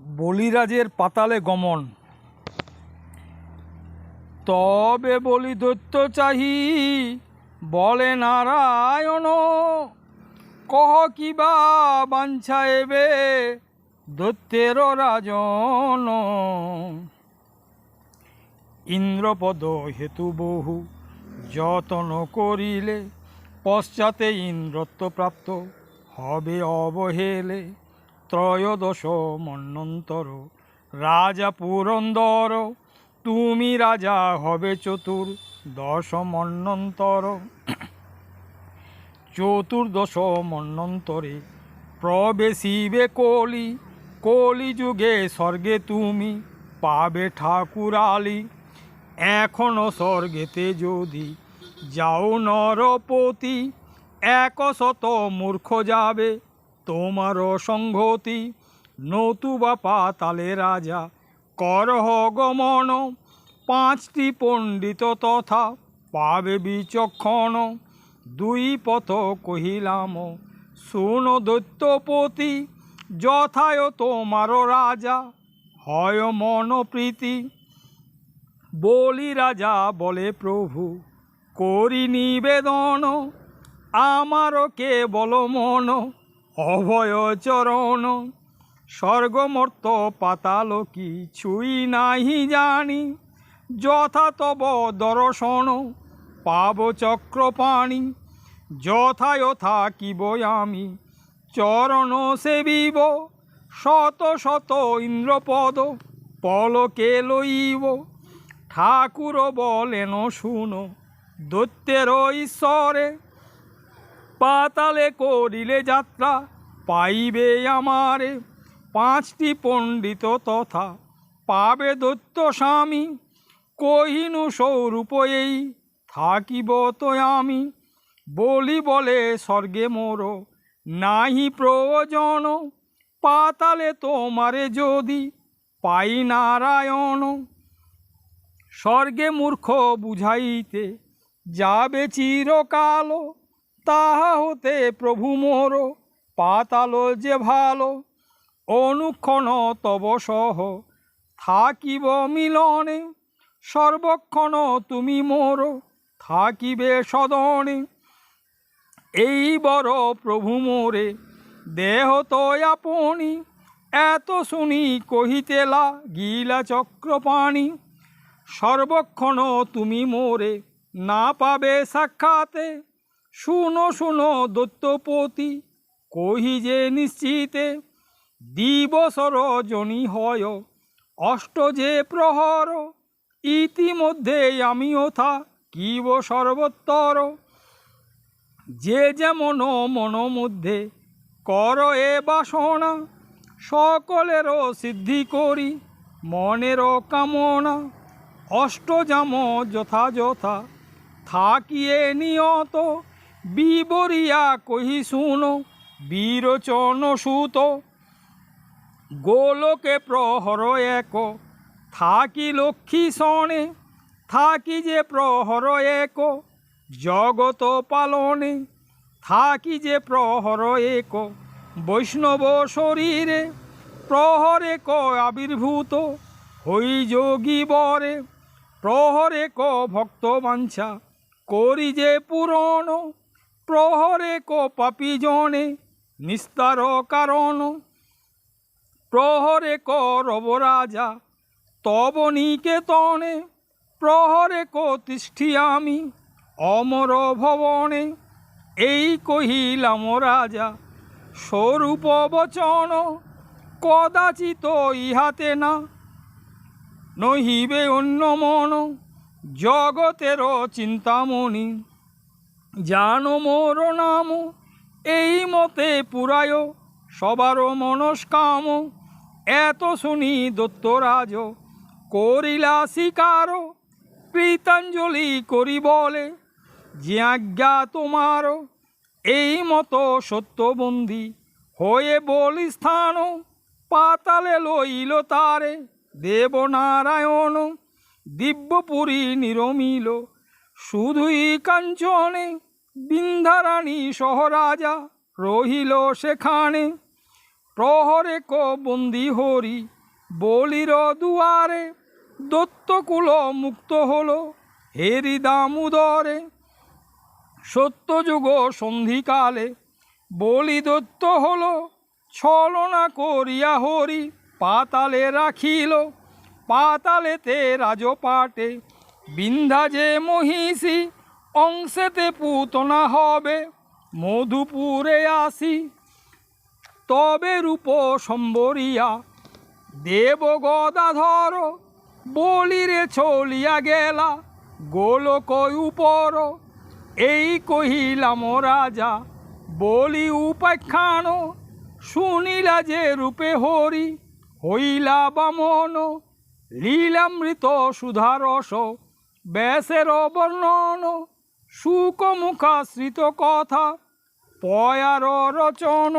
বলিরাজের পাতালে গমন। তবে বলি দৈত্য চাহি, বলে নারায়ণ, কহ কিবা বাঞ্ছা এবে দৈত্যের রাজন। ইন্দ্রপদ হেতু বহু যতন করিলে, পশ্চাতে ইন্দ্রত্ব প্রাপ্ত হবে অবহেলে। ত্রয়োদশ মন্বন্তর রাজা পুরন্দর, তুমি রাজা হবে চতুর দশ মন্বন্তর চতুর্দশ মন্বন্তরে প্রবেশিবে কলি কলি যুগে স্বর্গে তুমি পাবে ঠাকুরালি। এখনও স্বর্গেতে যদি যাও নরপতি, একশত মূর্খ যাবে। তোমার সংহতি নতুবা পাতালে রাজা, করহ গমন। পাঁচটি পণ্ডিত তথা পাবে বিচক্ষণ। দুই পথ কহিলাম, শুন দৈত্যপতি, যথায় তোমার রাজা, হয় মন প্রীতি। বলি রাজা বলে, প্রভু, করি নিবেদন আমার কেবল মন। অভয় চরণ স্বর্গমর্ত পাতাল কিছুই নাহি জানি। যথা তব দর্শন, পাব চক্রপাণি যথায় থাকিব আমি, চরণ সেবিব, শত শত ইন্দ্রপদ, পলকে লইব। ঠাকুর বলেন শুনো, দৈত্যের ঈশ্বরে পাতালে করিলে যাত্রা পাইবে আমারে। পাঁচটি পণ্ডিত তথা পাবে দৈত্য স্বামী। কহিনু স্বরূপ এই, থাকিব তো আমি। বলি বলে, স্বর্গে মোর নাহি প্রয়োজন। পাতালে তোমারে যদি পাই নারায়ণ। স্বর্গে মূর্খ বুঝাইতে যাবে চিরকাল। তাহা হতে প্রভু মোর পাতাল যে ভালো, অনুক্ষণ তব সহ থাকিব মিলনে, সর্বক্ষণ তুমি মোর থাকিবে সদনে। এই বড় প্রভু মোরে দেহ তো আপনি, এত শুনি কহিতেলা গিলা চক্রপাণি। সর্বক্ষণ তুমি মোরে না পাবে সাক্ষাতে শুনো শুনো দৈত্যপতি, কহি যে নিশ্চিতে দিবসর জনি হয়, অষ্ট যে প্রহর, ইতিমধ্যে আমিও থা কিব সর্বত্তর। যে যেমন মন মধ্যে কর এ বাসনা সকলেরও সিদ্ধি করি মনেরও কামনা। অষ্টজাম যথাযথা থাকিয়ে নিয়ত বিবরিয়া কহি শুনো, বীরচন সুত। গোলকে প্রহর এক, থাকি লক্ষ্মী শনে থাকি যে প্রহর এক, জগত পালনে, থাকি যে প্রহর এক। বৈষ্ণব শরীরে প্রহর ক আবির্ভূত, হই যোগী বরে, প্রহর ক ভক্ত বাঞ্ছা, করি যে পুরন প্রহর এক পাপি জনে, নিস্তার কারণ। প্রহরে করব রাজা, তব নিকেতনে প্রহরে তিষ্ঠি আমি, অমর ভবনে। এই কহিলাম রাজা, স্বরূপ বচন, কদাচিত ইহাতে না। নহিবে অন্য মন জগতের চিন্তামণি। জানো মোর নাম, এই মতে পুরায় সবার মনস্কাম। এত শুনি দত্তরাজ, করিলা শিকার কৃতাঞ্জলি করি বলে যে আজ্ঞা তোমার। এই মতো সত্যবন্দী হয়ে বলি স্থান, পাতালে লইল তারে দেবনারায়ণ। দিব্যপুরী নিরমিল শুধুই কাঞ্চনে বিন্ধারানী সহরাজা রহিল সেখানে। প্রহরে ক বন্দি হরি বলির দুয়ারে, দত্তকুল মুক্ত হলো হেরি দামোদরে। সত্যযুগ সন্ধিকালে বলি দত্ত হলো, ছলনা করিয়া হরি পাতালে রাখিল। পাতালেতে রাজপাটে বিন্ধা যে মহিষী, অংশেতে পুতনা হবে, মধুপুরে আসি। তবে রূপ সম্বরিয়া, দেব গদাধর, বলিরে চলিয়া গেলা, গোলক উপর। এই কহিলাম রাজা, বলি উপাখ্যান, শুনিলা যে রূপে হরি, হইলা বামন লীলামৃত সুধারস ব্যাসের অবর্ণন সুকমুখাশ্রিত কথা পয়ার রচন।